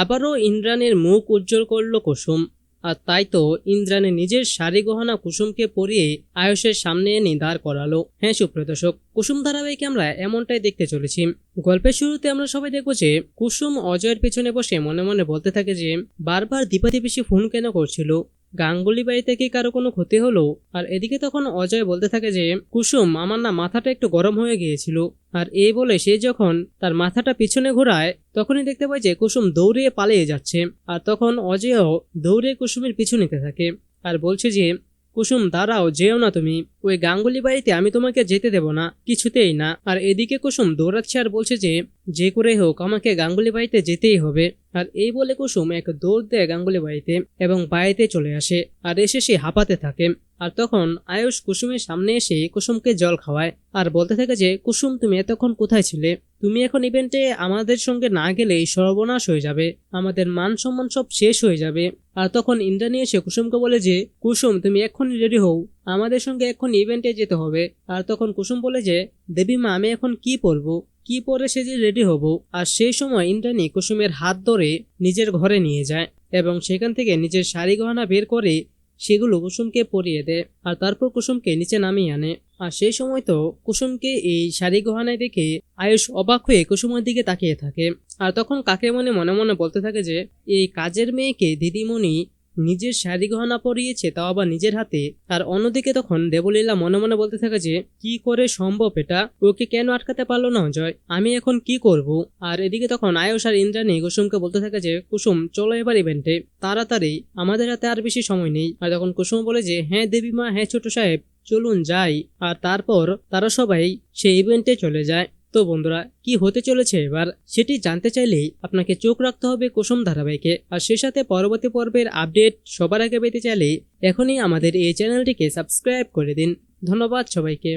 আবারও ইন্দ্রাণীর মুখ উজ্জ্বল করল কুসুম, আর তাই তো ইন্দ্রাণী নিজের শাড়ি গহনা কুসুমকে পরিয়ে আয়ুষের সামনে এনে দাঁড় করালো। হ্যাঁ সুপ্রদর্শক কুসুম ধারাবাহিক আমরা এমনটাই দেখতে চলেছি। গল্পের শুরুতে আমরা সবাই দেখব যে কুসুম অজয়ের পেছনে বসে মনে মনে বলতে থাকে যে বারবার বেশি ফোন কেন করছিল। গাঙ্গুলি বাড়িতে কি কারও কোনো ক্ষতি হলো? আর এদিকে তখন অজয় বলতে থাকে যে, কুসুম, আমার না মাথাটা একটু গরম হয়ে গিয়েছিল। আর এই বলে সে যখন তার মাথাটা পিছনে ঘোরায়, তখনই দেখতে পাই যে, কুসুম দৌড়িয়ে পালিয়ে যাচ্ছে। আর তখন অজয়ও দৌড়ে কুসুমের পিছু নিতে থাকে। আর বলছে যে, কুসুম, দাঁড়াও, যেও না তুমি। ওই গাঙ্গুলি বাড়িতে আমি তোমাকে যেতে দেব না, কিছুতেই না। আর এদিকে কুসুম দৌড়াচ্ছে আর বলছে যে যে করে হোক, আমাকে গাঙ্গুলি বাড়িতে যেতেই হবে। আর এই বলে কুসুম এক দৌড় দেয় গাঙ্গুলি বাড়িতে এবং বাড়িতে চলে আসে। আর এসে সে হাঁপাতে থাকে। আর তখন আয়ুষ কুসুমের সামনে এসে কুসুমকে জল খাওয়ায় আর বলতে থাকে যে, কুসুম, তুমি এতক্ষণ কোথায় ছিলে? তুমি এখন ইভেন্টে আমাদের সঙ্গে না গেলেই সর্বনাশ হয়ে যাবে। আমাদের মান সম্মান সব শেষ হয়ে যাবে। আর তখন ইন্দ্রাণী এসে কুসুমকে বলে যে, কুসুম, তুমি এক্ষুনি রেডি হও। আমাদের সঙ্গে এখন ইভেন্টে যেতে হবে। আর তখন কুসুম বলে যে দেবী মা আমি এখন কি পরবো কি পরে সে যে রেডি হব, আর সেই সময় ইন্দ্রাণী কুসুমের হাত ধরে নিজের ঘরে নিয়ে যায় এবং সেখান থেকে নিজের শাড়ি গহনা বের করে সেগুলো কুসুমকে পরিয়ে দেয় আর তারপর কুসুমকে নিচে নামিয়ে আনে। আর সেই সময় তো কুসুমকে এই শাড়ি গহনায় দেখে আয়ুষ অবাক হয়ে কুসুমের দিকে তাকিয়ে থাকে। আর তখন কাকে মনে মনে মনে বলতে থাকে যে, এই কাজের মেয়েকে দিদিমণি নিজের শাড়ি গহনা পরিয়েছে, তাও আবার নিজের হাতে। আর অন্যদিকে তখন দেবলীলা মনে মনে বলতে থাকে যে, কি করে সম্ভব এটা? ওকে কেন আটকাতে পারল না জয় আমি এখন কি করব? আর এদিকে তখন আয়ুষ আর ইন্দ্রাণী কুসুমকে বলতে থাকে যে, কুসুম, চলো এবার ইভেন্টে তাড়াতাড়ি। আমাদের হাতে আর বেশি সময় নেই। আর তখন কুসুম বলে যে হ্যাঁ দেবী মা হ্যাঁ ছোট সাহেব, চলুন যাই। আর তারপর তারা সবাই সেই ইভেন্টে চলে যায়। তো বন্ধুরা, কি হতে চলেছে এবার সেটি জানতে চাইলেই আপনাকে চোখ রাখতে হবে কুসুম ধারাবাহিকে। আর সে সাথে পরবর্তী পর্বের আপডেট সবার আগে পেতে চাইলে এখনই আমাদের এই চ্যানেলটিকে সাবস্ক্রাইব করে দিন। ধন্যবাদ সবাইকে।